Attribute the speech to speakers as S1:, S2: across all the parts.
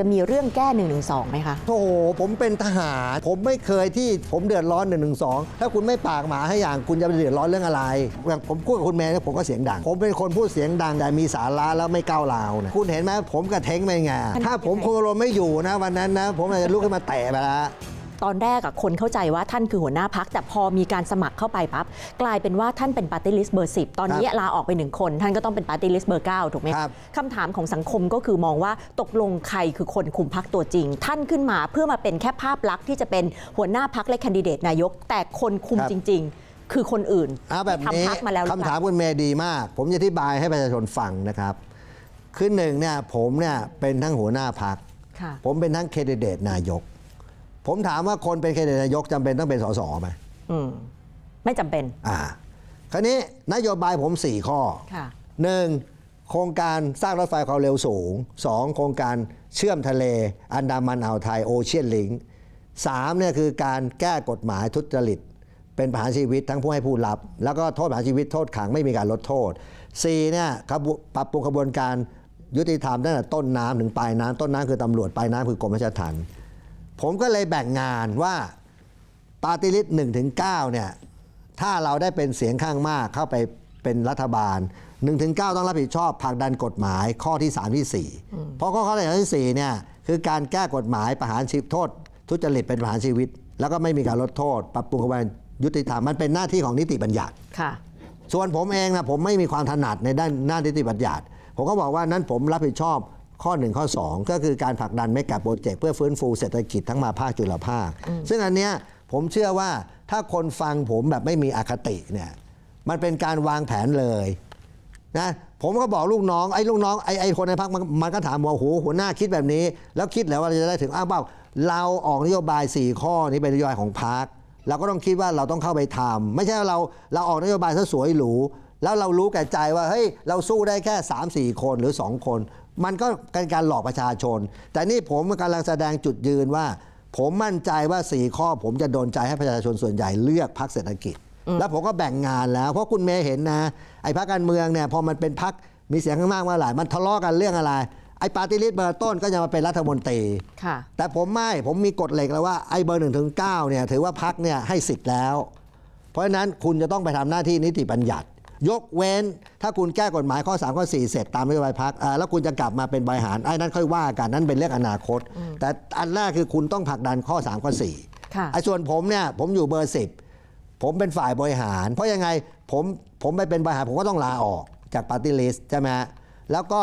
S1: จะมีเรื่องแก้1นึไหมคะ
S2: โธ่ผมเป็นทหาร ผมไม่เคยที่ผมเดือดร้อนหนึ่งหนึ่งสองถ้าคุณไม่ปากหมาให้อย่างคุณจะไปเดือดร้อนเรื่องอะไรอย่างผมพูดกับคุณแม่เนี่ยผมก็เสียงดัง ผมเป็นคนพูดเสียงดังแต่มีสาระแล้วไม่ก้าวร้าวนะคุณเห็นไหมผมกระเท้งไปไงถ้าผมโคโรมไม่อยู่นะวันนั้นนะ ผมอาจจะลุกขึ้นมาแตะไปแล้ว
S1: ตอนแรกอะคนเข้าใจว่าท่านคือหัวหน้าพัก แต่พอมีการสมัครเข้าไปปั๊บกลายเป็นว่าท่านเป็นปาร์ตี้ลิสต์เบอร์10ตอนนี้ลาออกไปหนึ่งคน ท่านก็ต้องเป็นปาร์ตี้ลิสต์เบอร์9ถูกไหม
S2: ครับ
S1: คำถามของสังคมก็คือมองว่าตกลงใครคือคนคุมพักตัวจริง ท่านขึ้นมาเพื่อมาเป็นแค่ภาพลักษณ์ที่จะเป็นหัวหน้าพักและแคนดิเดตนายก แต่คนคุมจริง ๆ คือคนอื่น
S2: เอาแบบ
S1: ที่
S2: นี้
S1: ทำพักมาแล้วหรือ
S2: คำ
S1: เป
S2: ถา
S1: ล่าม
S2: คุณเมย์ดีมาก ผมจะอธิบายให้ประชาชนฟังนะครับคือหนึ่งเนี่ยผมเนี่ยเป็นทั้งหัวหน้าพัก
S1: ค่ะ
S2: ผมเป็นทั้งแคนดิเดตนายก ผมถามว่าคนเป็นแคนดิเดตนายกจำเป็นต้องเป็นสสไหม
S1: อืมไม่จำเป็น
S2: อ่า คราวนี้นโยบายผม 4 ข้อ
S1: ค่ะ
S2: 1. โครงการสร้างรถไฟความเร็วสูง 2. โครงการเชื่อมทะเล อันดามันอ่าวไทยโอเชียนลิงสามเนี่ยคือการแก้กฎหมายทุจริต เป็นประหารชีวิตทั้งผู้ให้ผู้รับ แล้วก็โทษประหารชีวิตโทษขังไม่มีการลดโทษ 4. เนี่ยขบวนปรับปรุงกระบวนการยุติธรรมตั้งแต่ต้นน้ำถึงปลายน้ำต้นน้ำคือตำรวจปลายน้ำคือกรมราชทัณฑ์ ผมก็เลยแบ่งงานว่าปาร์ตี้ลิสต์หนึ่งถึงเก้าเนี่ยถ้าเราได้เป็นเสียงข้างมากเข้าไปเป็นรัฐบาล1นถึงเต้องรับผิดชอบผลักดันกฎหมายข้อที่ 3 ที่ 4 เพราะข้อข้อที่ 4 เนี่ยคือการแก้กฎหมายประหารชีวิตโทษ ทุจริตเป็นประหารชีวิต แล้วก็ไม่มีการลดโทษ ปรับปรุงกระบวนการยุติธรรมมันเป็นหน้าที่ของนิติบัญญัติ
S1: ค่ะ
S2: ส่วนผมเองนะผมไม่มีความถนัดในด้านหน้านิติบัญญัติ ผมก็บอกว่านั้นผมรับผิดชอบ ข้อ 1 ข้อ 2 ก็คือการผลักดันไม่กับโปรเจกต์เพื่อฟื้นฟูเศรษฐกิจทั้งมาภาคจุลภาค ซึ่งอันเนี้ยผมเชื่อว่าถ้าคนฟังผมแบบไม่มีอคติเนี่ยมันเป็นการวางแผนเลยนะผมก็บอกลูกน้องไอ้ลูกน้องไอ้ไอ้คนในพักมันมันก็ถามว่าโอ้โหหัวหน้าคิดแบบนี้ แล้วคิดแล้วว่าเราจะได้ถึงอ้าวเปล่าเราออกนโยบาย 4 ข้อนี้เป็นนโยบายของพักเราก็ต้องคิดว่าเราต้องเข้าไปทำไม่ใช่ว่าเราเราออกนโยบายซะสวยหรูแล้วเรารู้แก่ใจว่าเฮ้ยเราสู้ได้แค่ 3 4 คนหรือ 2 คน มันก็เป็นการหลอกประชาชน แต่นี่ผมกำลังแสดงจุดยืนว่า ผมมั่นใจว่า 4 ข้อ ผมจะโดนใจให้ประชาชนส่วนใหญ่เลือกพักเศรษฐกิจ แล้วผมก็แบ่งงานแล้ว เพราะคุณเมย์เห็นนะ ไอ้พักการเมืองเนี่ยพอมันเป็นพักมีเสียงข้างมากเมื่อไหร่มันทะเลาะกันเรื่องอะไร ไอ้ปาร์ตี้ลิสต์เบอร์ต้นก็จะมาเป็นรัฐมนตรี
S1: ค่ะ
S2: แต่ผมไม่ผมมีกฎเหล็กแล้วว่าไอ้เบอร์หนึ่งถึงเก้าเนี่ยถือว่าพักเนี่ยให้สิทธิ์แล้ว เพราะฉะนั้นคุณจะต้องไปทำหน้าที่นิติบัญญัติ ยกเว้น ถ้าคุณแก้กฎหมายข้อ 3 ข้อ 4 เสร็จตามนโยบายพักแล้วคุณจะกลับมาเป็นบริหารไอ้นั้นค่อยว่ากันนั่นเป็นเรื่องอนาคต แต่อันแรกคือคุณต้องผลักดันข้อ 3 ข้อ4
S1: ค่ะ
S2: ไอ้ส่วนผมเนี่ยผมอยู่เบอร์ 10 ผมเป็นฝ่ายบริหาร เพราะยังไงผมผมไปเป็นบริหารผมก็ต้องลาออกจากปาร์ตี้ลิสต์ใช่ไหมฮะแล้วก็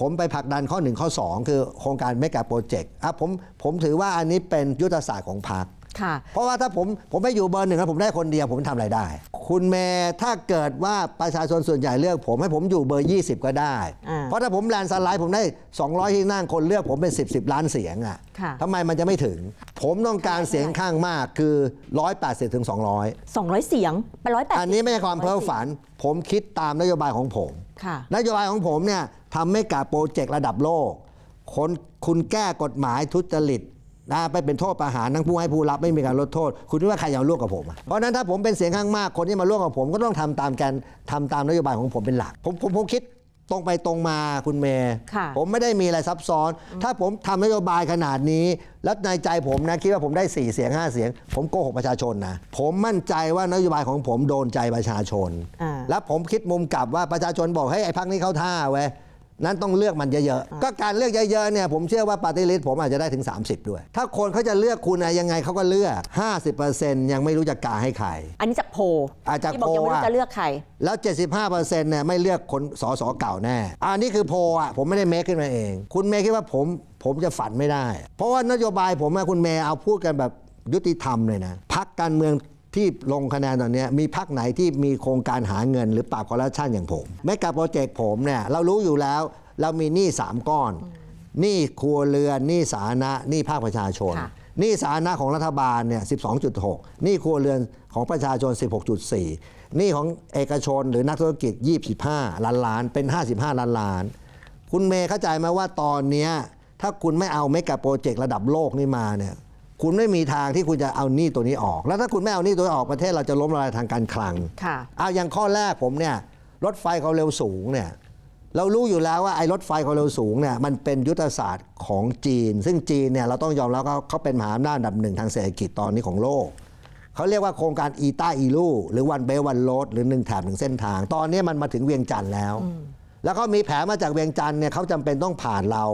S2: ผมไปผลักดันข้อ 1 ข้อ 2 คือโครงการเมกะโปรเจกต์อะผมผมถือว่าอันนี้เป็นยุทธศาสตร์ของพรรค
S1: ค่ะ
S2: เพราะว่าถ้าผมผมไม่อยู่เบอร์หนึ่งแล้วผมได้คนเดียวผมทำอะไรได้ คุณเมย์ถ้าเกิดว่าประชาชนส่วนใหญ่เลือกผมให้ผมอยู่เบอร์ 20 ก็ได้
S1: อ่า
S2: เพราะถ้าผมแลนด์สไลด์ผมได้ 200 ที่นั่งคนเลือกผมเป็น 10 10 ล้านเสียงอะ
S1: ค่ะ
S2: ทำไมมันจะไม่ถึง ผมต้องการเสียงข้างมากคือ 180ถึง200
S1: 200 เสียงไปร้อยแปด
S2: อันนี้ไม่ใช่ความเพ้อฝัน ผมคิดตามนโยบายของผม
S1: ค่ะ
S2: นโยบายของผมเนี่ยทำให้กับโปรเจกต์ระดับโลกคนคุณแก้กฎหมายทุจริต นะไปเป็นโทษประหารทั้งผู้ให้ผู้รับไม่มีการลดโทษ คุณคิดว่าใครจะมาร่วมกับผมอะเพราะฉะนั้นถ้าผมเป็นเสียงข้างมากคนที่มาร่วมกับผมก็ต้องทำตามแกนทำตามนโยบายของผมเป็นหลัก ผมผมผมคิดตรงไปตรงมาคุณเมย์
S1: ค่ะ
S2: ผมไม่ได้มีอะไรซับซ้อน ถ้าผมทำนโยบายขนาดนี้ แล้วในใจผมนะคิดว่าผมได้ 4 เสียง 5 เสียง ผมโกหกประชาชนนะผมมั่นใจว่านโยบายของผมโดนใจประชาชน
S1: อ่า
S2: แล้วผมคิดมุมกลับว่าประชาชนบอกให้ยไอ้พักนี้เข้าท่าเว้ย นั้นต้องเลือกมันเยอะๆ ก็การเลือกเยอะๆเนี่ยผมเชื่อว่าปาร์ตี้ลิสต์ผมอาจจะได้ถึง 30 ด้วย ถ้าคนเขาจะเลือกคุณอะยังไงเขาก็เลือก 50%ยังไม่รู้จะกาให้ใคร
S1: อันนี้จากโพล
S2: อะจาก
S1: ที่บอกยังไม่
S2: โพล
S1: รู้
S2: อะ
S1: จะเลือกใคร
S2: แล้ว 75%เนี่ยไม่เลือกคนสสเก่าแน่ อันนี้คือโพลอะผมไม่ได้เมคขึ้นมาเอง คุณเมย์คิดว่าผมผมจะฝันไม่ได้ เพราะว่านโยบายผมอะคุณเมย์เอาพูดกันแบบยุติธรรมเลยนะพักการเมือง ที่ลงคะแนนตอนเนี้ยมีพักไหนที่มีโครงการหาเงินหรือปราบคอร์รัปชันอย่างผมไม่กับโปรเจกต์ผมเนี่ยเรารู้อยู่แล้วเรามีหนี้สามก้อนหนี้ครัวเรือนหนี้สาธารณะหนี้ภาคประชาชน
S1: ค่ะ
S2: หนี้สาธารณะของรัฐบาลเนี่ย 12.6หนี้ครัวเรือนของประชาชน 16.4หนี้ของเอกชนหรือนักธุรกิจ 25 ล้านล้าน เป็น 55 ล้านล้าน คุณเมย์เข้าใจไหมว่าตอนเนี้ยถ้าคุณไม่เอาเมกะโปรเจกต์ระดับโลกนี่มาเนี่ย คุณไม่มีทางที่คุณจะเอาหนี้ตัวนี้ออก แล้วถ้าคุณไม่เอาหนี้ตัวนี้ออกประเทศเราจะล้มละลายทางการคลัง
S1: ค่ะ
S2: เอาอย่างข้อแรกผมเนี่ยรถไฟความเร็วสูงเนี่ยเรารู้อยู่แล้วว่าไอ้รถไฟความเร็วสูงเนี่ยมันเป็นยุทธศาสตร์ของจีน ซึ่งจีนเนี่ยเราต้องยอมรับว่าเขาเป็นมหาอำนาจอันดับหนึ่งทางเศรษฐกิจตอนนี้ของโลก เขาเรียกว่าโครงการอีต้าอีลูหรือวันเบลวันโรดหรือหนึ่งแถบหนึ่งเส้นทาง ตอนนี้มันมาถึงเวียงจันทร์แล้ว แล้วก็มีแผนมาจากเวียงจันทร์เนี่ยเขาจำเป็นต้องผ่านเรา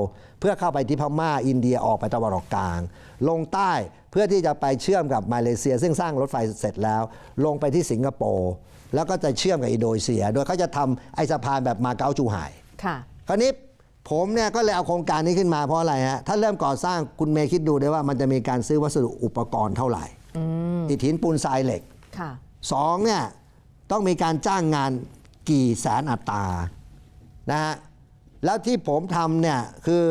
S2: เพื่อเข้าไปที่พม่าอินเดียออกไปตะวันออกกลาง ลงใต้เพื่อที่จะไปเชื่อมกับมาเลเซีย ซึ่งสร้างรถไฟเสร็จแล้ว ลงไปที่สิงคโปร์แล้วก็จะเชื่อมกับอินโดนีเซีย โดยเขาจะทำไอสะพานแบบมาเก๊าจูไห่
S1: ค่ะ
S2: คราวนี้ผมเนี่ยก็เลยเอาโครงการนี้ขึ้นมาเพราะอะไรฮะถ้าเริ่มก่อสร้างคุณเมย์คิดดูได้ว่ามันจะมีการซื้อวัสดุอุปกรณ์เท่าไหร่อิฐหินปูนทรายเหล็ก
S1: ค่ะ
S2: สองเนี่ยต้องมีการจ้างงานกี่แสนอัตรา นะฮะแล้วที่ผมทำเนี่ยคือ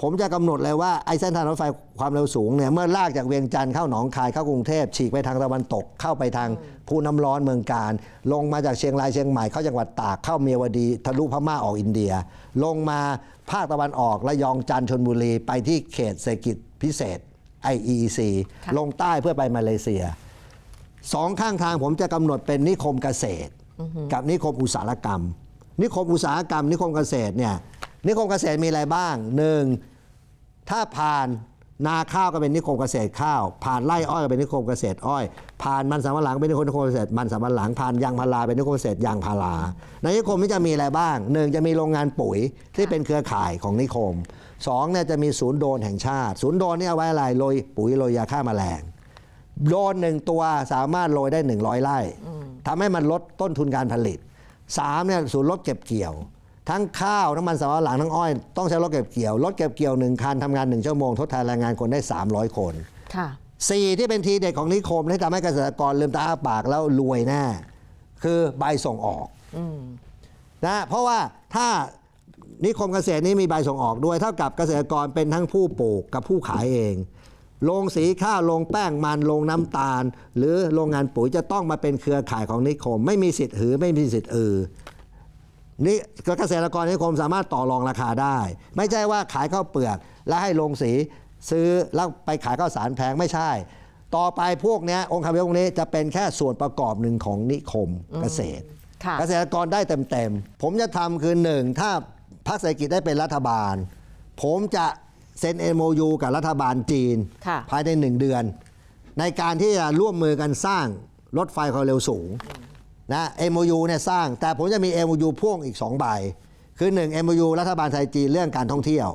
S2: ผมจะกำหนดเลยว่าไอ้เส้นทางรถไฟความเร็วสูงเนี่ยเมื่อลากจากเวียงจันทร์เข้าหนองคายเข้ากรุงเทพฉีกไปทางตะวันตกเข้าไปทางภูน้ำร้อนเมืองการ ลงมาจากเชียงรายเชียงใหม่เข้าจังหวัดตากเข้าเมียวดีทะลุพม่าออกอินเดีย ลงมาภาคตะวันออกระยองจันทร์ชนบุรีไปที่เขตเศรษฐกิจพิเศษ IEEC
S1: ค่ะ
S2: ลงใต้เพื่อไปมาเลเซียสองข้างทางผมจะกำหนดเป็นนิคมเกษตร กับนิคมอุตสาหกรรม นิคมอุตสาหกรรม นิคมเกษตรเนี่ยนิคมเกษตรมีอะไรบ้างหนึ่งถ้าผ่านนาข้าวก็เป็นนิคมเกษตรข้าว ผ่านไร่อ้อยก็เป็นนิคมเกษตรอ้อย ผ่านมันสำปะหลังเป็นนิคมเกษตรมันสำปะหลังผ่านยางพาราเป็นนิคมเกษตรยางพาราในนิคมนี้จะมีอะไรบ้างหนึ่งจะมีโรงงานปุ๋ยที่เป็นเครือข่ายของนิคมสองเนี่ยจะมีศูนย์โดรนแห่งชาติ ศูนย์โดรนนี่เอาไว้อะไรโรยปุ๋ยโรยยาฆ่าแมลงโดรนหนึ่งตัวสามารถโรยได้ 100ไร่ทำให้มันลดต้นทุนการผลิต สามเนี่ยศูนย์รถเก็บเกี่ยว ทั้งข้าวทั้งมันสำปะหลังทั้งอ้อยต้องใช้รถเก็บเกี่ยวรถเก็บเกี่ยวหนึ่งคันทำงานหนึ่งชั่วโมงทดแทนแรงงานคนได้ 300 คน
S1: ค่ะ
S2: สี่ที่เป็นทีเด็ดของนิคมที่ทำให้เกษตรกรลืมตาอ้าปากแล้วรวยแน่คือใบส่งออกนะเพราะว่าถ้านิคมเกษตรนี้มีใบส่งออกด้วย เท่ากับเกษตรกรเป็นทั้งผู้ปลูกกับผู้ขายเอง โรงสีข้าวโรงแป้งมันโรงน้ำตาล หรือโรงงานปุ๋ยจะต้องมาเป็นเครือข่ายของนิคม ไม่มีสิทธิ์หือไม่มีสิทธิ์อือนี่เกษตรกรนิคมสามารถต่อรองราคาได้ ไม่ใช่ว่าขายข้าวเปลือก แล้วให้โรงสีซื้อแล้วไปขายข้าวสารแพงไม่ใช่ ต่อไปพวกเนี้ยองค์คาพยพวกนี้จะเป็นแค่ส่วนประกอบหนึ่งของนิคมเกษตร
S1: ค่ะ
S2: เกษตรกรได้เต็มๆผมจะทำคือหนึ่งถ้าพรรคเศรษฐกิจได้เป็นรัฐบาล ผมจะ เซ็น MOU กับรัฐบาลจีน
S1: ค่ะ
S2: ภายในหนึ่งเดือน ในการที่จะร่วมมือกันสร้างรถไฟความเร็วสูงนะ MOU เนี่ยสร้าง แต่ผมจะมี MOU พ่วงอีก2ใบคือ1 MOU รัฐบาลไทยจีนเรื่องการท่องเที่ยว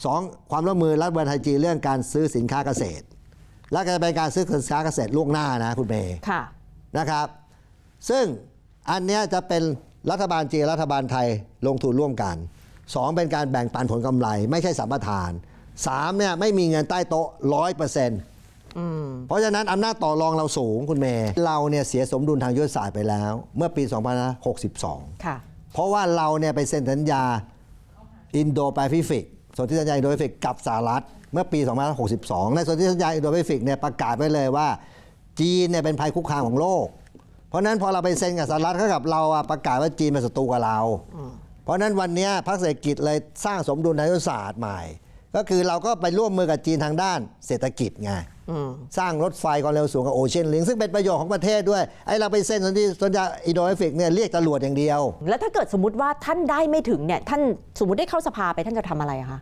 S2: 2 ความร่วมมือรัฐบาลไทยจีนเรื่องการซื้อสินค้าเกษตร และก็จะเป็นการซื้อสินค้าเกษตรล่วงหน้านะคุณเมย์
S1: ค่ะ
S2: นะครับ ซึ่งอันเนี้ยจะเป็นรัฐบาลจีนรัฐบาลไทยลงทุนร่วมกันสองเป็นการแบ่งปันผลกำไร ไม่ใช่สัมปทาน สามเนี่ยไม่มีเงินใต้โต๊ะร้อยเปอร์เซ็นต์เพราะฉะนั้นอำนาจต่อรองเราสูงคุณเมย์เราเนี่ยเสียสมดุลทางยุทธศาสตร์ไปแล้ว เมื่อปี 2562
S1: ค่ะ
S2: เพราะว่าเราเนี่ยไปเซ็นสัญญาอินโดแปซิฟิกสนธิสัญญาอินโดแปซิฟิกกับสหรัฐ เมื่อปี 2562 ในสนธิสัญญาอินโดแปซิฟิกเนี่ยประกาศไว้เลยว่า จีนเนี่ยเป็นภัยคุกคามของโลก เพราะฉะนั้นพอเราไปเซ็นกับสหรัฐเท่ากับเราอะประกาศว่าจีนเป็นศัตรูกับเรา เพราะฉะนั้นวันเนี้ยพรรคเศรษฐกิจเลยสร้างสมดุลทางยุทธศาสตร์ใหม่ ก็คือเราก็ไปร่วมมือกับจีนทางด้านเศรษฐกิจไงสร้างรถไฟความเร็วสูงกับโอเชียนลิงซึ่งเป็นประโยชน์ของประเทศด้วยไอ้เราไปเซ็นสัญญาสัญญาอินโดแปซิฟิกเนี่ยเรียกจรวดอย่างเดียว
S1: แล้วถ้าเกิดสมมติว่าท่านได้ไม่ถึงเนี่ยท่านสมมติได้เข้าสภาไปท่านจะทำอะไรอะคะ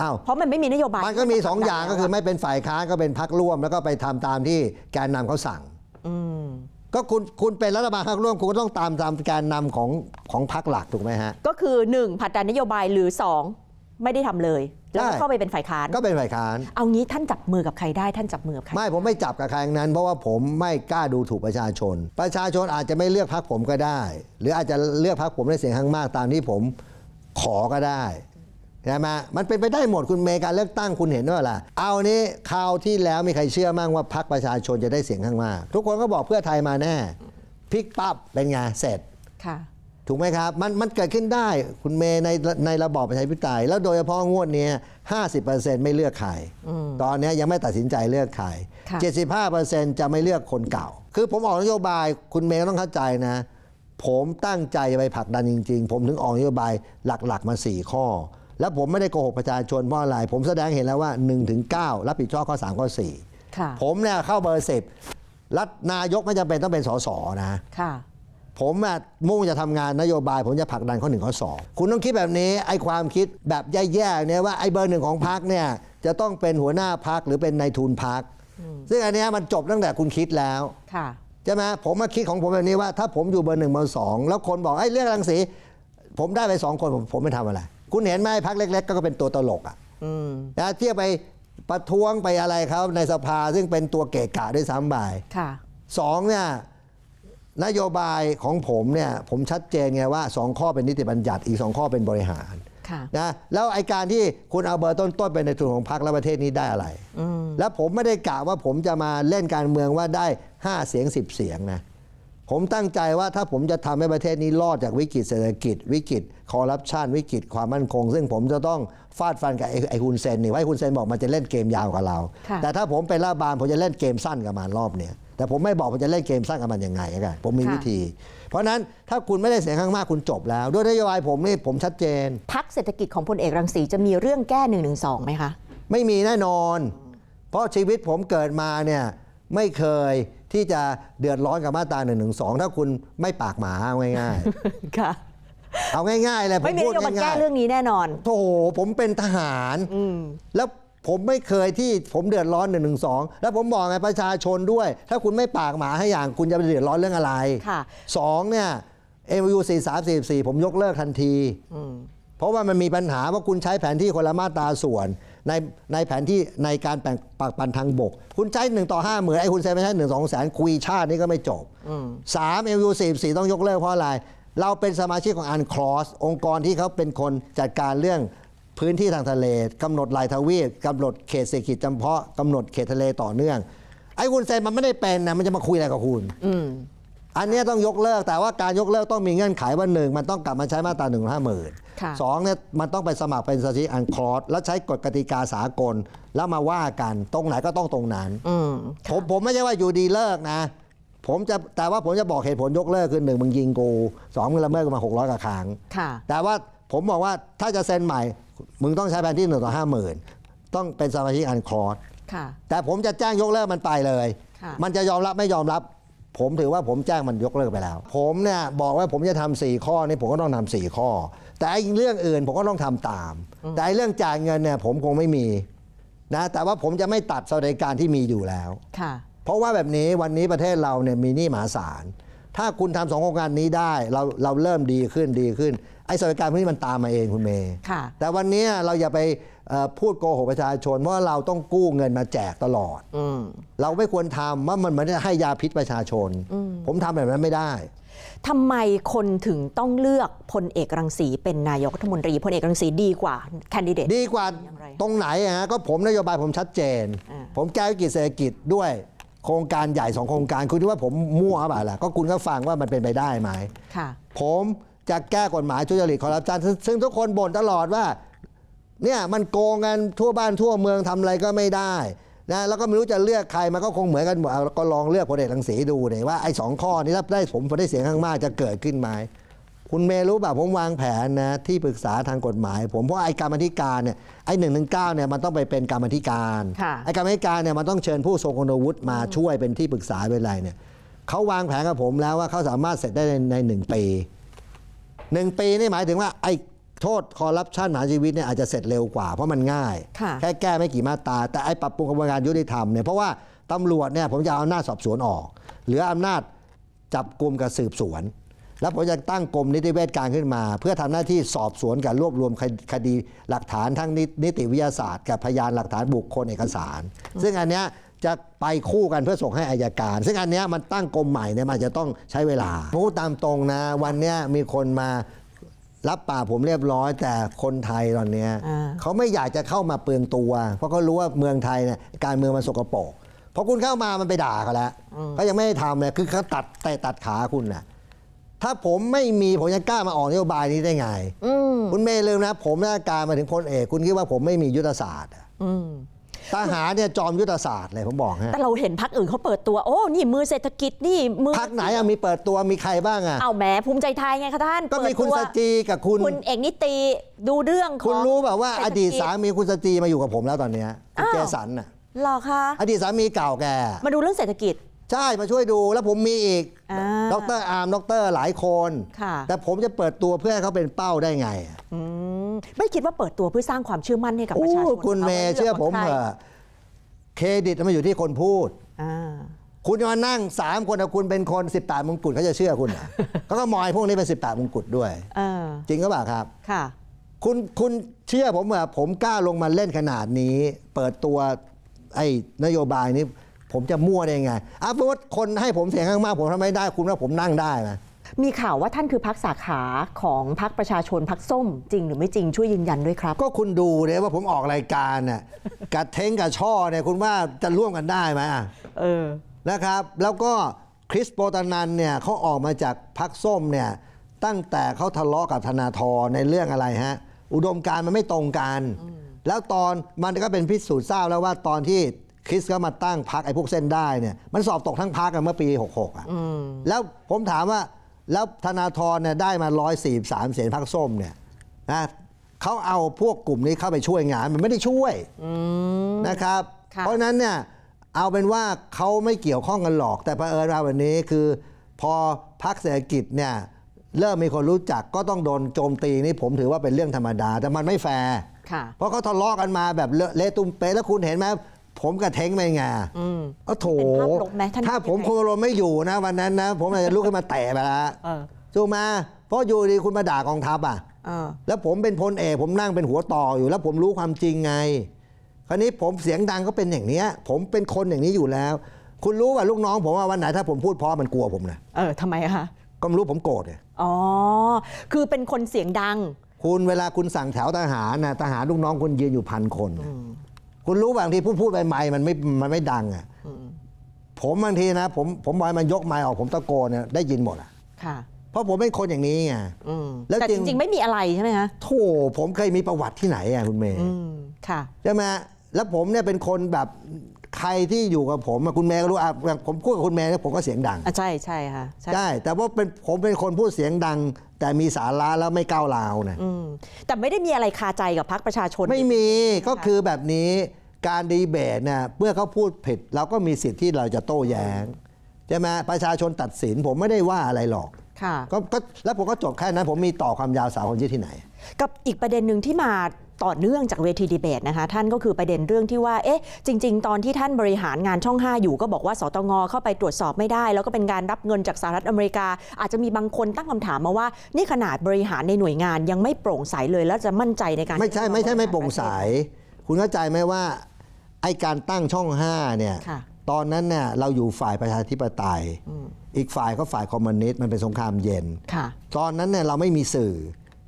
S2: อ้าว
S1: เพราะมันไม่มีนโยบาย
S2: มันก็มีสองอย่างก็คือไม่เป็นฝ่ายค้านก็เป็นพักร่วม แล้วก็ไปทำตามที่แกนนำเขาสั่งก็คุณคุณเป็นรัฐบาลพักร่วมคุณก็ต้องตามตามแกนนำของของพักหลักถูกไหมฮะ
S1: ก็คือ 1. ผลักดันนโยบายหรือ 2 ไม่ได้ทำเลยแล้วก็
S2: ใช่
S1: เข้าไปเป็นฝ่ายค้าน
S2: ก็เป็นฝ่ายค้าน
S1: เอางี้ท่านจับมือกับใครได้ท่านจับมือกับใคร
S2: ไม่ผมไม่จับกับใครทั้งนั้น เพราะว่าผมไม่กล้าดูถูกประชาชน ประชาชนอาจจะไม่เลือกพักผมก็ได้ หรืออาจจะเลือกพักผมได้เสียงข้างมากตามที่ผมขอก็ได้ใช่ไหมมันเป็นไปได้หมดคุณเมย์การเลือกตั้งคุณเห็นว่าล่ะ เอานี้คราวที่แล้วมีใครเชื่อมั่งว่าพักประชาชนจะได้เสียงข้างมาก ทุกคนก็บอกเพื่อไทยมาแน่พลิกปั๊บเป็นไงเสร็จ
S1: ค่ะ
S2: ถูกไหมครับ มันมันเกิดขึ้นได้คุณเมย์ในในระบอบประชาธิปไตยแล้วโดยเฉพาะงวดเนี้ห้าสิบเปอร์เซ็นต์ไม่เลือกใครตอนเนี้ยยังไม่ตัดสินใจเลือกใคร
S1: ค่ะ
S2: เจ็ดสิบห้าเปอร์เซ็นต์จะไม่เลือกคนเก่า คือผมออกนโยบายคุณเมย์ต้องเข้าใจนะ ผมตั้งใจไปผลักดันจริง ๆ ผมถึงออกนโยบายหลักๆมา4ข้อ แล้วผมไม่ได้โกหกประชาชนเพราะอะไรผมแสดงเห็นแล้วว่า1ถึง9รับผิดชอบข้อ3ข้อ4
S1: ค่ะ
S2: ผมเนี่ยเข้าเบอร์สิบรัฐนายกไม่จำเป็นต้องเป็นสสนะ
S1: ค่ะ
S2: ผมอะมุ่งจะทำงานนโยบาย ผมจะผลักดันข้อหนึ่งข้อสองคุณต้องคิดแบบนี้ไอ้ความคิดแบบแย่ๆเนี่ยว่าไอ้เบอร์หนึ่งของพรรคเนี่ยจะต้องเป็นหัวหน้าพรรคหรือเป็นนายทุนพรรคซึ่งอันเนี้ยมันจบตั้งแต่คุณคิดแล้ว
S1: ค่ะ
S2: ใช่ไหมผมมาคิดของผมแบบนี้ว่า ถ้าผมอยู่เบอร์หนึ่งเบอร์สองแล้วคนบอกไอ้เรื่องรังสีผมได้ไปสองคนผมผมไม่ทำอะไร คุณเห็นไหมพรรคเล็ก ๆ ก็เป็นตัวตลกอะ
S1: อืม
S2: นะเที่ยวไปประท้วงไปอะไรเขาในสภาซึ่งเป็นตัวเกะกะด้วยซ้ำไป
S1: ค่ะ
S2: สองเนี่ย นโยบายของผมเนี่ยผมชัดเจนไงว่าสองข้อเป็นนิติบัญญัติอีกสองข้อเป็นบริหาร
S1: ค่ะ
S2: นะแล้วไอการที่คุณเอาเบอร์ต้นๆเป็นในทุนของพรรคและประเทศนี้ได้อะไร แล้วผมไม่ได้กะว่าผมจะมาเล่นการเมืองว่าได้ 5 เสียง 10 เสียงนะผมตั้งใจว่าถ้าผมจะทำให้ประเทศนี้รอดจากวิกฤตเศรษฐกิจ วิกฤตคอร์รัปชันวิกฤตความมั่นคง ซึ่งผมจะต้องฟาดฟันกับไอ้ไอ้ฮุนเซนนี่ว่าไอ้ฮุนเซนบอกมันจะเล่นเกมยาวกับเรา
S1: ค่ะ
S2: แต่ถ้าผมเป็นรัฐบาลผมจะเล่นเกมสั้นกับมันรอบเนี้ย แต่ผมไม่บอกผมจะเล่นเกมสั้นกับมันยังไงกันผมมีวิธี เพราะฉะนั้นถ้าคุณไม่ได้เสียงข้างมากคุณจบแล้ว ด้วยนโยบายผมนี่ผมชัดเจน
S1: พักเศรษฐกิจของพลเอกรังสีจะมีเรื่องแก้1นึไหมคะ
S2: ไม่มีแน่นอน เพราะชีวิตผมเกิดมาเนี่ยไม่เคยที่จะเดือดร้อนกับมาตรา1นึถ้าคุณไม่ปากหมาเอาง่าย
S1: ค่ะ
S2: ๆเอาง่ายๆเลยผ
S1: ไม่
S2: ม
S1: มี
S2: พู
S1: น
S2: ด
S1: โยบายแก้
S2: ง่าย
S1: เรื่องนี้แน่นอน
S2: ๆโธ่ผมเป็นทหารแล้ว ผมไม่เคยที่ผมเดือดร้อน1นึแล้วผมบอกไงประชาชนด้วย ถ้าคุณไม่ปากหมาให้อย่างคุณจะไปเดือดร้อนเรื่องอะไร
S1: ค่ะ
S2: สองเนี่ย MU 4 3 4 4ผมยกเลิกทันทีเพราะว่ามันมีปัญหาว่าคุณใช้แผนที่คนละมาตราส่วน ในในแผนที่ในการแบ่งปักปันทางบก คุณใช้หนึ่งต่อห้าหมื่นไอ้คุณใช้ไม่ใช่หนึ่งสองแสนคุยชาตินี่ก็ไม่จบสามเอ็มยูสี่สี่ต้องยกเลิกเพราะอะไรเราเป็นสมาชิกของอันคลอสองค์กรที่เขาเป็นคนจัดการเรื่อง พื้นที่ทางทะเลกำหนดลายทวีปกำหนดเขตเศรษฐกิจจำเพาะกำหนดเขตทะเลต่อเนื่อง ไอ้คุณเซนมันไม่ได้เป็นนะมันจะมาคุยอะไรกับคุณอันเนี้ยต้องยกเลิกแต่ว่าการยกเลิกต้องมีเงื่อนไขว่าหนึ่งมันต้องกลับมาใช้มาตราหนึ่งห้าหมื่น
S1: ค่ะ
S2: สองเนี่ยมันต้องไปสมัครเป็นสมาชิกอันคลอสแล้วใช้กฎกติกาสากล แล้วมาว่ากันตรงไหนก็ต้องตรงนั้น
S1: อืม
S2: ผมผมไม่ใช่ว่าอยู่ดีเลิกนะ ผมจะแต่ว่าผมจะบอกเหตุผลยกเลิกคือหนึ่งมึงยิงกูสองมึงละเมิดกันมาหกร้อยกว่าครั้ง
S1: ค่ะ
S2: แต่ว่าผมบอกว่าถ้าจะเซ็นใหม่ มึงต้องใช้แผนที่หนึ่งต่อห้าหมื่นต้องเป็นสมาชิกอันคลอส
S1: ค่ะ
S2: แต่ผมจะแจ้งยกเลิกมันไปเลย
S1: ค่ะ
S2: มันจะยอมรับไม่ยอมรับ ผมถือว่าผมแจ้งมันยกเลิกไปแล้ว ผมเนี่ยบอกว่าผมจะทำสี่ข้อนี่ผมก็ต้องทำสี่ข้อ แต่ไอ้เรื่องอื่นผมก็ต้องทำตาม แต่ไอ้เรื่องจ่ายเงินเนี่ยผมคงไม่มีนะแต่ว่าผมจะไม่ตัดสวัสดิการที่มีอยู่แล้ว
S1: ค่ะ
S2: เพราะว่าแบบนี้วันนี้ประเทศเราเนี่ยมีหนี้มหาศาล ถ้าคุณทำสองโครงการนี้ได้เราเราเริ่มดีขึ้นดีขึ้น ไอ้สวัสดิการพวกนี้มันตามมาเองคุณเมย์
S1: ค่ะ
S2: แต่วันนี้เราอย่าไปเอ่อพูดโกหกประชาชนเพราะว่าเราต้องกู้เงินมาแจกตลอด
S1: อืม
S2: เราไม่ควรทำว่ามันเหมือนจะให้ยาพิษประชาชน ผมทำแบบนั้นไม่ได้
S1: ทำไมคนถึงต้องเลือกพลเอกรังสีเป็นนายกรัฐมนตรีพลเอกรังสีดีกว่าแคนดิเดต
S2: ดีกว่า
S1: อย่างไร
S2: ตรงไหนอะฮะก็ผมนโยบายผมชัดเจน
S1: อ่า
S2: ผมแก้วิกฤตเศรษฐกิจด้วย โครงการใหญ่สองโครงการคุณคิดว่าผมมั่วเปล่าล่ะก็คุณก็ฟังว่ามันเป็นไปได้ไหม
S1: ค่ะ
S2: ผมจะแก้กฎหมายทุจริตคอร์รัปชันซึ่งซึ่งทุกคนบ่นตลอดว่า เนี่ยมันโกงกันทั่วบ้านทั่วเมืองทำอะไรก็ไม่ได้นะแล้วก็ไม่รู้จะเลือกใครมันก็คงเหมือนกันหมดเอาก็ลองเลือกพลเอกรังสีดูเนี่ยว่าไอ้สองข้อนี้ถ้าได้ผมได้เสียงข้างมากจะเกิดขึ้นไหม คุณเมย์รู้แบบผมวางแผนนะที่ปรึกษาทางกฎหมาย ผมเพราะไอ้การบันธิการเนี่ยไอ้หนึ่งหนึ่งเก้าเนี่ยมันต้องไปเป็นการบันธิการ
S1: ค่ะ
S2: ไอ้การบันธิการเนี่ยมันต้องเชิญผู้ทรงคุณวุฒิมาช่วยเป็นที่ปรึกษาเป็นไรเนี่ยเขาวางแผนกับผมแล้วว่าเขาสามารถเสร็จได้ในในหนึ่งปีหนึ่งปีนี่หมายถึงว่าไอ้โทษคอร์รัปชันหาชีวิตเนี่ยอาจจะเสร็จเร็วกว่าเพราะมันง่าย
S1: ค่ะ
S2: แค่แก้ไม่กี่มาตราแต่ไอ้ปรับปรุงกระบวนการยุติธรรมเนี่ยเพราะว่าตำรวจเนี่ยผมจะเอาอำนาจสอบสวนออก เหลืออำนาจจับกลุ่มกับสืบสวน แล้วผมจะตั้งกรมนิติเวชการขึ้นมา เพื่อทำหน้าที่สอบสวนกับรวบรวมคดคดีหลักฐานทั้งนินิติวิทยาศาสตร์ กับพยานหลักฐานบุคคลเอกสาร ซึ่งอันเนี้ยจะไปคู่กันเพื่อส่งให้อายการ ซึ่งอันเนี้ยมันตั้งกรมใหม่เนี่ยมันจะต้องใช้เวลาพูดตามตรงนะ วันเนี้ยมีคนมารับปากผมเรียบร้อยแต่คนไทยตอนเนี้ย
S1: อ่า
S2: เขาไม่อยากจะเข้ามาเปลืองตัว เพราะเขารู้ว่าเมืองไทยเนี่ยการเมืองมันสกปรกพอคุณเข้ามามันไปด่าเขาแล้วเขายังไม่ได้ทำเลยคือเขาตัดเตะตัดขาคุณนะ ถ้าผมไม่มีผมจะกล้ามาออกนโยบายนี้ได้ไง
S1: อืม
S2: คุณเมย์ลืมนะ ผมหน้าการมาถึงพลเอก คุณคิดว่าผมไม่มียุทธศาสตร์อะ
S1: อืม
S2: ทหารเนี่ยจอมยุทธศาสตร์เลยผมบอกฮะ
S1: แต่เราเห็นพักอื่นเขาเปิดตัว โอ้ นี่มือเศรษฐกิจนี่ มือ
S2: พักไหนอะมีเปิดตัวมีใครบ้างอะ
S1: เอาแหมภูมิใจไทยไงคะท่าน
S2: ก็มีคุณ
S1: เปิด
S2: ส
S1: ตัว
S2: จีกับคุณ
S1: คุณเอกนิติดูเรื่องของ
S2: คุณรู้แบบว่า
S1: เศ
S2: อ
S1: รษฐ
S2: ดีต
S1: กิจ
S2: สามีคุณสจีมาอยู่กับผมแล้วตอนเนี้ยคุณ
S1: อ้าว
S2: เจสันน่ะ
S1: เหรอคะ
S2: อดีตสามีเก่าแก
S1: มาดูเรื่องเศรษฐกิจ
S2: ใช่มาช่วยดูแล้วผมมีอีก
S1: อ่า
S2: ดรอาร์มดรหลายคน
S1: ค่ะ
S2: แต่ผมจะเปิดตัวเพื่อให้เขาเป็นเป้าได้ไง
S1: อืมไม่คิดว่าเปิดตัวเพื่อสร้างความเชื่อมั่นให้กับประชาชน
S2: โอ้คุณเมย์เชื่อผมเถอะเครดิตมันอยู่ที่คนพูด
S1: อ่า
S2: คุณจะมานั่งสามคนแต่คุณเป็นคน 18มงกุฎเขาจะเชื่อคุณเหรอ เขาก็มอยพวกนี้เป็น18มงกุฎด้วย
S1: เออ
S2: จริงก็เปล่าครับ
S1: ค่ะ
S2: คุณคุณเชื่อผมเหรอผมกล้าลงมาเล่นขนาดนี้ เปิดตัวไอ้นโยบายนี้ ผมจะมั่วได้ไงอะเพราะว่าคนให้ผมเสียงข้างมาก ผมทำไม่ได้คุณว่าผมนั่งได้ไหม
S1: มีข่าวว่าท่านคือพักสาขาของพักประชาชนพักส้ม จริงหรือไม่จริงช่วยยืนยันด้วยครับ
S2: ก็คุณดูเนี่ยว่าผมออกรายการน่ะกับเท้งกับช่อเนี่ยคุณว่าจะร่วมกันได้ไหมอะ
S1: เออ
S2: นะครับ แล้วก็คริสโปตานันเนี่ยเขาออกมาจากพักส้มเนี่ยตั้งแต่เขาทะเลาะกับธนาธรในเรื่องอะไรฮะ อุดมการณ์มันไม่ตรงกัน แล้วตอนมันก็เป็นพิสูจน์ทราบแล้วว่าตอนที่ คริสก็มาตั้งพักไอ้พวกเส้นได้เนี่ยมันสอบตกทั้งพักกันเมื่อปี 66อะแล้วผมถามว่าแล้วธนาธรเนี่ยได้มา143เสียงพักส้มเนี่ยนะเขาเอาพวกกลุ่มนี้เข้าไปช่วยงานมันไม่ได้ช่วยนะครับ
S1: ค่ะ
S2: เพราะฉะนั้นเนี่ยเอาเป็นว่าเขาไม่เกี่ยวข้องกันหรอก แต่เผอิญว่าวันนี้คือ พอพักเศรษฐกิจเนี่ยเริ่มมีคนรู้จักก็ต้องโดนโจมตีนี่ผมถือว่าเป็นเรื่องธรรมดา แต่มันไม่แฟร์
S1: ค่ะ
S2: เพราะเขาทะเลาะกันมาแบบเลอะเละตุ้มเป๊ะแล้วคุณเห็นไหม ผมกับเท้งไม่ไง
S1: อืม
S2: โอ้โถ
S1: เป็นภาพลบไหมท่าน
S2: ถ้า
S1: คิดยังไง
S2: ผมคุมอารมณ์ไม่อยู่นะ วันนั้นนะ ผมอาจจะลุกขึ้นมาแตะไปแล้ว
S1: เออ
S2: ถูกไหมเพราะอยู่ดีคุณมาด่ากองทัพอะ
S1: เออ
S2: แล้วผมเป็นพลเอกผมนั่งเป็นหัวต่ออยู่ แล้วผมรู้ความจริงไง คราวนี้ผมเสียงดังก็เป็นอย่างเนี้ย ผมเป็นคนอย่างนี้อยู่แล้ว คุณรู้ว่าลูกน้อง ผมว่าวันไหนถ้าผมพูดเพราะมันกลัวผมนะ
S1: เออทำไมอะคะ
S2: ก็ไม่รู้ผมโกรธเนี่ย
S1: อ๋อ คือเป็นคนเสียงดัง
S2: คุณเวลาคุณสั่งแถวทหารนะทหารลูกน้องคุณยืนอยู่พันคนนะ คุณรู้บางทีพูดพูดไปไม่มันไม่มันไม่ดังอะผมบางทีนะ ผมผมบอกให้มันยกไม้ออกผมตะโกนเนี่ยได้ยินหมดอะ
S1: ค่ะ
S2: เพราะผมเป็นคนอย่างนี้ไง
S1: อืม
S2: แล้ว
S1: แต่
S2: จริ
S1: จ
S2: ง
S1: ริง ๆ ไม่มีอะไรใช่ไหมคะ
S2: โธ่ผมเคยมีประวัติที่ไหนอะคุณเมย์
S1: อืมค่ะ
S2: ใช่ไหมแล้วผมเนี่ยเป็นคนแบบใครที่อยู่กับผมอะคุณแม่ก็รู้อะอย่างผมพูดกับคุณแม่เนี่ยผมก็เสียงดัง
S1: อะใช่ใช่ค่ะใช่
S2: ใช่แต่ว่าเป็นผมเป็นคนพูดเสียงดัง แต่มีสาระแล้วไม่ก้าวร้าวนะ
S1: อืมแต่ไม่ได้มีอะไรคาใจกับพักประชาชน
S2: ไม่มีก็คือแบบนี้ การดีเบตเนี่ยเมื่อเขาพูดผิด เราก็มีสิทธิ์ที่เราจะโต้แย้งใช่ไหมประชาชนตัดสินผมไม่ได้ว่าอะไรหรอก
S1: ค่ะ
S2: ก็ก็แล้วผมก็จบแค่นั้น ผมมีต่อความยาวสาวคนยืดที่ไหน
S1: กับอีกประเด็นหนึ่งที่มาต่อเนื่องจากเวทีดีเบตนะคะ ท่านก็คือประเด็นเรื่องที่ว่า เอ๊ะ จริง ๆ ตอนที่ท่านบริหารงานช่อง 5 อยู่ก็บอกว่าสตงเข้าไปตรวจสอบไม่ได้ แล้วก็เป็นการรับเงินจากสหรัฐอเมริกา อาจจะมีบางคนตั้งคำถามมาว่า นี่ขนาดบริหารในหน่วยงานยังไม่โปร่งใสเลยแล้วจะมั่นใจในการ
S2: ไม่ใช่ไม่ใช่ไม่โปร่งใส คุณเข้าใจไหมว่า ไอการตั้งช่อง 5 เนี่ย
S1: ค่ะ
S2: ตอนนั้นเนี่ยเราอยู่ฝ่ายประชาธิปไตย อีกฝ่ายก็ฝ่ายคอมมิวนิสต์มันเป็นสงครามเย็น
S1: ค่ะ
S2: ตอนนั้นเนี่ยเราไม่มีสื่อ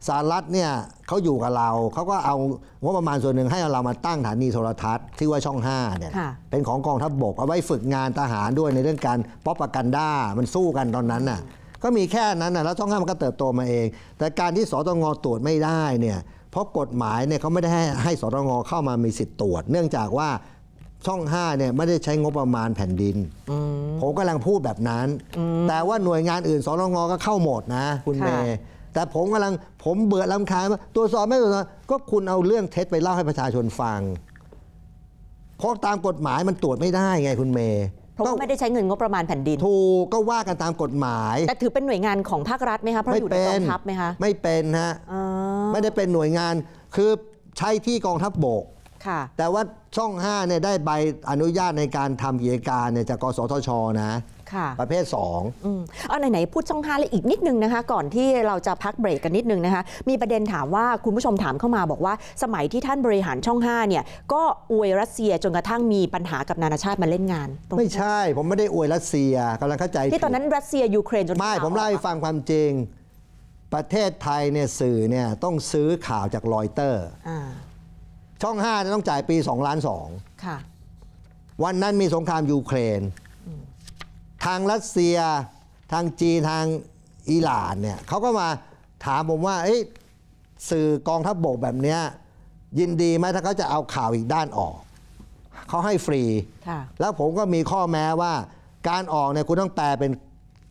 S2: สหรัฐเนี่ยเขาอยู่กับเราเขาก็เอางบประมาณส่วนหนึ่งให้เรามาตั้งสถานีโทรทัศน์ที่ว่าช่อง 5 เนี่ย
S1: ค่ะ
S2: เป็นของกองทัพบบก เอาไว้ฝึกงานทหารด้วยในเรื่องการป๊อปปกันด้ามันสู้กันตอนนั้นน่ะก็มีแค่นั้นน่ะแล้วช่องห้ามันก็เติบโตมาเอง แต่การที่สตงตรวจไม่ได้เนี่ย เพราะกฎหมายเนี่ยเขาไม่ได้ให้ให้สตงเข้ามามีสิทธิ์ตรวจ เนื่องจากว่าช่อง5เนี่ยไม่ได้ใช้งบประมาณแผ่นดิน ผมกำลังพูดแบบนั้น แต่ว่าหน่วยงานอื่นสนงก็เข้าหมดนะ คุณ
S1: ค่ะ
S2: เมย์แต่ผมกำลังผมเบื่อลำคาญว่าตรวจสอบไม่ตรวจสอบก็คุณเอาเรื่องเท็จไปเล่าให้ประชาชนฟังเพราะตามกฎหมายมันตรวจไม่ได้ไงคุณเมย์
S1: เพราะว่าไม่ได้ใช้เงินงบประมาณแผ่นดิน
S2: ถูกก็ว่ากันตามกฎหมาย
S1: แต่ถือเป็นหน่วยงานของภาครัฐไหมคะเพราะ
S2: ไม่
S1: อยู่ใน
S2: เป็
S1: กอนงทัพไหมคะ
S2: ไม่เป็นฮะ
S1: อ๋อ
S2: ไม่ได้เป็นหน่วยงาน คือใช้ที่กองทัพบบก
S1: ค่ะ
S2: แต่ว่าช่อง5เนี่ยได้ใบอนุญาตในการทำกิจการเนี่ยจากกสทชนะ
S1: ค่ะ
S2: ประเภท 2
S1: อืมเอาไหนๆพูดช่องห้าเลยอีกนิดนึงนะคะ ก่อนที่เราจะพักเบรกกันนิดนึงนะคะ มีประเด็นถามว่าคุณผู้ชมถามเข้ามาบอกว่า สมัยที่ท่านบริหารช่อง5เนี่ย ก็อวยรัสเซียจนกระทั่งมีปัญหากับนานาชาติมาเล่นงานตรง
S2: ไม่ใช่ ผมไม่ได้อวยรัสเซียกำลังเข้าใจ
S1: ที่ตอนนั้นรัสเซียยูเครนจน
S2: ไม่
S1: ข่ว
S2: ผมเล่าให้ฟังความจริง ประเทศไทยเนี่ยสื่อเนี่ยต้องซื้อข่าวจากรอยเตอร์
S1: อ่า
S2: ช่อง5เนี่ยต้องจ่ายปี 2 ล้าน2
S1: ค่ะ
S2: วันนั้นมีสงครามยูเครน ทางรัสเซียทางจีนทางอิหร่านเนี่ยเขาก็มาถามผมว่าเอ้ยสื่อกองทัพบบกแบบเนี้ยยินดีไหมถ้าเขาจะเอาข่าวอีกด้านออก เขาให้ฟรี
S1: ค่ะ
S2: แล้วผมก็มีข้อแม้ว่าการออกเนี่ยคุณต้องแปลเป็น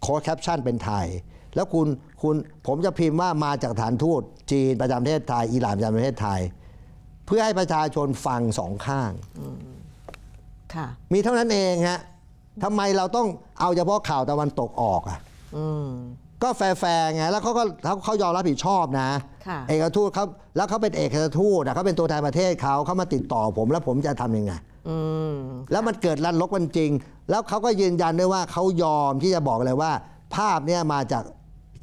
S2: โค้ดแคปชั่นเป็นไทย แล้วคุณคุณผมจะพิมพ์ว่ามาจากฐานทูตจีนประจำประเทศไทยอิหร่านประจำประเทศไทย เพื่อให้ประชาชนฟังสองข้าง
S1: ค่ะ
S2: มีเท่านั้นเองฮะทำไมเราต้องเอาเฉพาะข่าวตะวันตกออกอะ
S1: อืม
S2: ก็แฟร์ๆไงแล้วเขาก็เขาเขายอมรับผิดชอบนะ
S1: ค่ะ
S2: เอกทูตเขาแล้วเขาเป็นเอกทูตอะเขาเป็นตัวแทนประเทศเขาเขามาติดต่อผมแล้วผมจะทำยังไง
S1: อืม
S2: แล้วมันเกิดรันลกมันจริง แล้วเขาก็ยืนยันด้วยว่าเขายอมที่จะบอกเลยว่า ภาพเนี่ยมาจาก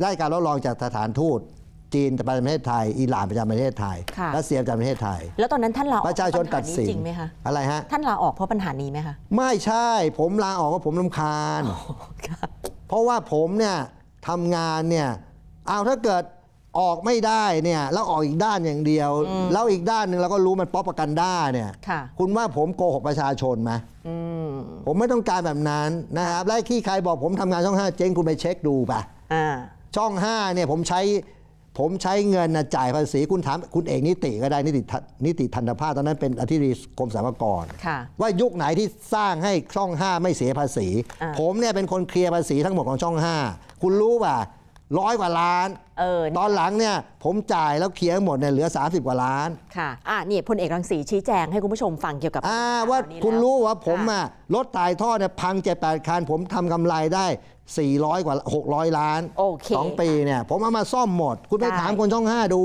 S2: ได้การรับรองจากสถานทูตจีนประจำประเทศไทย อิหร่านประจำประเทศไทย
S1: ค่ะ
S2: รัสเซียประจำประเทศไทย
S1: แล้วตอนนั้นท่านลาออก
S2: ประชาชนตัดสิน
S1: เพราะปัญหาจริงไหมคะ
S2: อะไรฮะ
S1: ท่านลาออกเพราะปัญหานี้ไหมคะ
S2: ไม่ใช่ ผมลาออกว่าผมลำคาญเพราะว่าผมเนี่ยทำงานเนี่ยเอาถ้าเกิดออกไม่ได้เนี่ยแล้วออกอีกด้านอย่างเดียว แล้วอีกด้านหนึ่งเราก็รู้มันป๊อปปกันด้าเนี่ย
S1: ค่ะ
S2: คุณว่าผมโกหกประชาชนไหม
S1: อืม
S2: ผมไม่ต้องการแบบนั้นนะครับ และที่ใครบอกผมทำงานช่อง5เจ๊งคุณไปเช็คดูปะ
S1: อ่า
S2: ช่อง5เนี่ยผมใช้ผมใช้เงินนะจ่ายภาษีคุณถามคุณเอกนิติก็ได้นิติทัศนิติทันตภาพตอนนั้นเป็นอธิบดีกรมสรรพากร
S1: ค่ะ
S2: ว่ายุคไหนที่สร้างให้ช่อง 5 ไม่เสียภาษี
S1: อ่า
S2: ผมเนี่ยเป็นคนเคลียร์ภาษีทั้งหมดของช่อง 5 คุณรู้ป่ะร้อยกว่าล้าน
S1: เออ
S2: ตอนหลังเนี่ยผมจ่ายแล้วเคลียร์หมดเนี่ยเหลือ 30 กว่าล้าน
S1: ค่ะ อ่านี่พลเอกรังสีชี้แจงให้คุณผู้ชมฟังเกี่ยวกับ
S2: อ่า
S1: ข่
S2: ว่า
S1: นี้
S2: คุณ
S1: แล้ว
S2: รู้ว่าผม
S1: ค่ะ
S2: อะรถตายท่อเนี่ยพังเจ็ดแปดคันผมทำกำไรได้ 400 กว่า 600 ล้าน
S1: โอเค
S2: สองปีเนี่ย ผมเอามาซ่อมหมด คุณไป
S1: ได้
S2: ถามคนช่อง 5 ดู